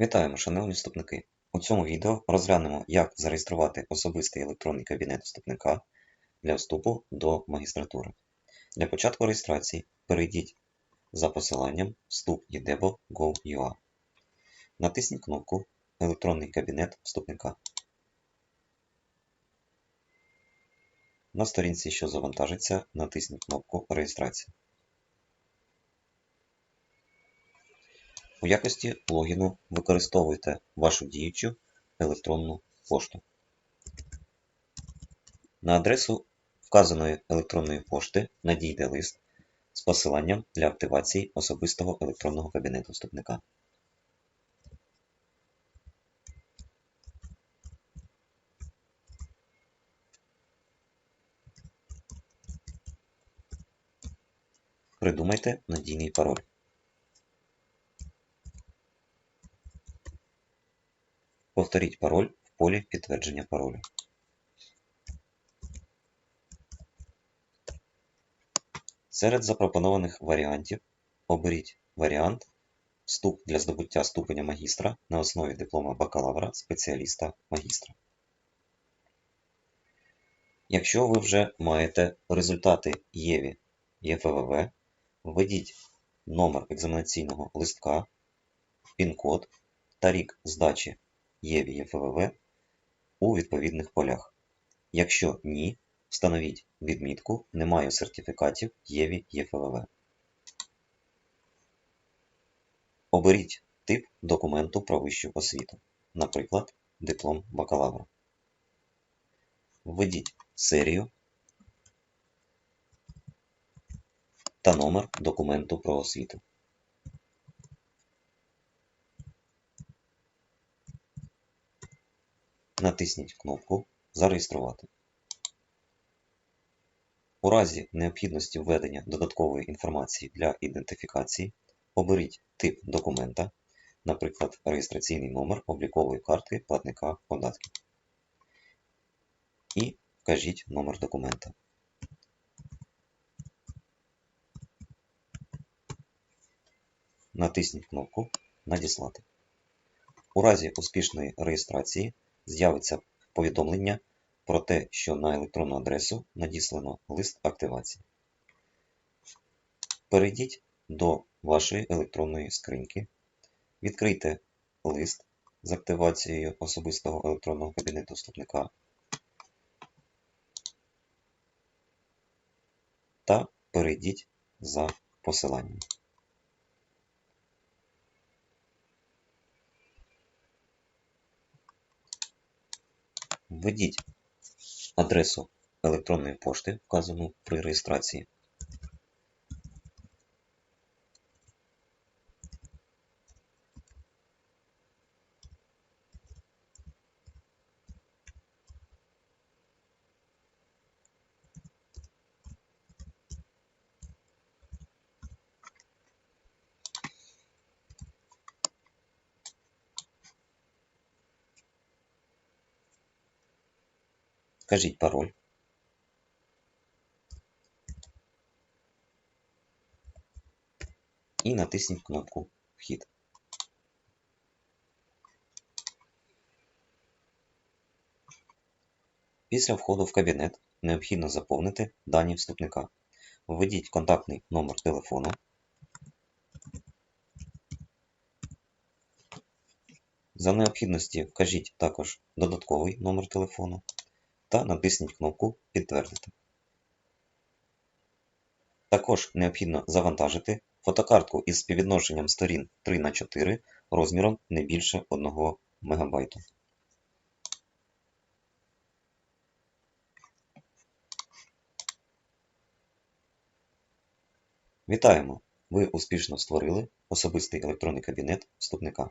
Вітаємо, шановні вступники! У цьому відео розглянемо, як зареєструвати особистий електронний кабінет вступника для вступу до магістратури. Для початку реєстрації перейдіть за посиланням вступ.edebo.gov.ua. Натисніть кнопку Електронний кабінет вступника. На сторінці, що завантажиться, натисніть кнопку Реєстрація. У якості логіну використовуйте вашу діючу електронну пошту. На адресу вказаної електронної пошти надійде лист з посиланням для активації особистого електронного кабінету вступника. Придумайте надійний пароль. Повторіть пароль в полі підтвердження паролю. Серед запропонованих варіантів оберіть варіант Вступ для здобуття ступеня магістра на основі диплома бакалавра спеціаліста магістра. Якщо ви вже маєте результати ЄВІ ЄФВВ, введіть номер екзаменаційного листка, пін-код та рік здачі ЄВІ у відповідних полях. Якщо ні, встановіть відмітку Немає сертифікатів ЄВІ ЄФВВ. Оберіть тип документу про вищу освіту, наприклад, диплом бакалавра. Введіть серію та номер документу про освіту. Натисніть кнопку Зареєструвати. У разі необхідності введення додаткової інформації для ідентифікації оберіть тип документа, наприклад, реєстраційний номер облікової картки платника податків. І вкажіть номер документа. Натисніть кнопку Надіслати. У разі успішної реєстрації з'явиться повідомлення про те, що на електронну адресу надіслано лист активації. Перейдіть до вашої електронної скриньки, відкрийте лист з активацією особистого електронного кабінету вступника та перейдіть за посиланням. Введіть адресу електронної пошти, вказану при реєстрації. Вкажіть пароль. І натисніть кнопку Вхід. Після входу в кабінет необхідно заповнити дані вступника. Введіть контактний номер телефону. За необхідності вкажіть також додатковий номер телефону та натисніть кнопку Підтвердити. Також необхідно завантажити фотокартку із співвідношенням сторін 3 на 4 розміром не більше 1 МБ. Вітаємо! Ви успішно створили особистий електронний кабінет вступника.